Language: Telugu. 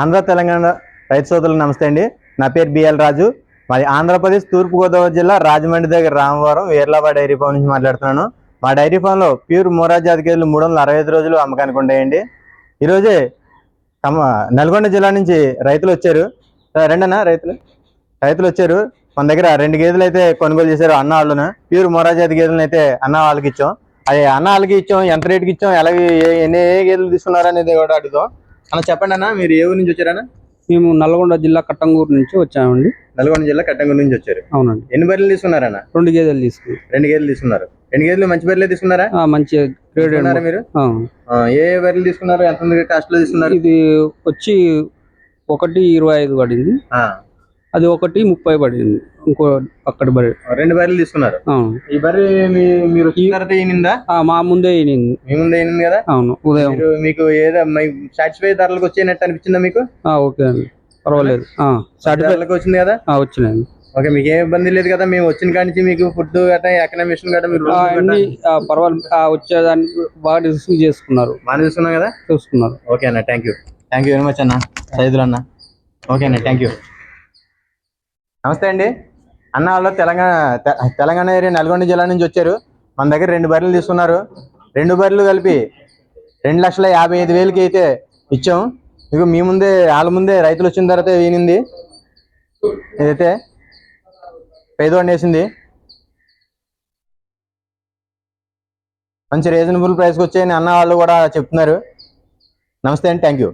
ఆంధ్ర తెలంగాణ రైతు సోదరులు నమస్తే అండి. నా పేరు బిఎల్ రాజు. మరి ఆంధ్రప్రదేశ్ తూర్పుగోదావరి జిల్లా రాజమండ్రి దగ్గర రామవరం వేర్లాబా డైరీ ఫామ్ నుంచి మాట్లాడుతున్నాను. మా డైరీ ఫామ్లో ప్యూర్ మోరా జాతి గేదెలు మూడు వందల అరవై ఐదు రోజులు అమ్మకానికి ఉంటాయండి ఈరోజే తమ నల్గొండ జిల్లా నుంచి రైతులు వచ్చారు. రెండనా రైతులు? రైతులు వచ్చారు. మన దగ్గర రెండు గేదెలు అయితే కొనుగోలు చేశారు అన్న వాళ్ళను. ప్యూర్ మోరా జాతి గేదెలను అయితే అన్న వాళ్ళకి ఇచ్చాం. అది అన్న వాళ్ళకి ఇచ్చాం ఎంత రేటుకి ఇచ్చాం ఎలా ఎన్ని ఏ గేదెలు తీసుకున్నారు అనేది కూడా అడుగుతాం అన్న చెప్పండి అన్న మీరు ఏ ఊరు నుంచి వచ్చారన్న మేము నల్గొండ జిల్లా కట్టంగూరు నుంచి వచ్చామండి. నల్గొండ జిల్లా కట్టంగూరు నుంచి వచ్చారు. అవునండి. ఎన్ని బర్రెలు తీసుకున్నారన్న రెండు గేదెలు తీసుకున్నాం. రెండు గేదెలు తీసుకున్నారు. రెండు గేదెలు మంచి బర్రెలే తీసుకున్నారా? మంచి తీసుకున్నారా మీరు? ఏ బర్రెలు తీసుకున్నారు? ఎంత కాస్ట్లో తీసుకున్నారు? ఇది వచ్చి ఒకటి ఇరవై ఐదు పడింది. అది ఒకటి ముప్పై పడింది. ఇంకో అక్కడ బరి రెండు బర్రెలు తీసుకున్నారు. ఈ బర్రె మీ- మీరు ఈనిందా మా ముందే ఈనింది మీ ముందే ఈనింది కదా? అవును ఉదయం. మీకు ఏదో సాటిస్ఫై ధరలకు వచ్చేనట్టు అనిపించిందా మీకు? ఆ, ఓకే అండి. పర్వాలేదు. సాటిస్ఫై ధరలకు వచ్చింది కదా? ఆ, వచ్చినాయండి. ఓకే మీకు ఏ ఇబ్బంది లేదు కదా? మేము వచ్చిన కాడి నుంచి మీకు ఫుడ్ గట్రా ఎకనామిషన్ గట్రా మీరు అన్ని పర్వాలేదు. ఆ, వచ్చేదాన్ని బాగా రిసీవ్ చేసుకున్నారు. బాగా చూస్తున్నాం కదా? చూసుకున్నారు. ఓకే అన్న thank you thank you very much అన్న సైదులు అన్న. ఓకే అన్న థ్యాంక్ యూ నమస్తే అండి. అన్న వాళ్ళు తెలంగాణ తెలంగాణ ఏరియా నల్గొండ జిల్లా నుంచి వచ్చారు. మన దగ్గర రెండు బర్రెలు తీసుకున్నారు. రెండు బర్రెలు కలిపి రెండు లక్షల యాభై ఐదు వేలకి అయితే ఇచ్చాం. ఇక మీ ముందే వాళ్ళ ముందే రైతులు వచ్చిన తర్వాత ఈనింది. ఇదైతే పేదవాడిని వేసింది. మంచి రీజనబుల్ ప్రైస్కి వచ్చాయని అన్న వాళ్ళు కూడా చెప్తున్నారు. నమస్తే అండి థ్యాంక్ యూ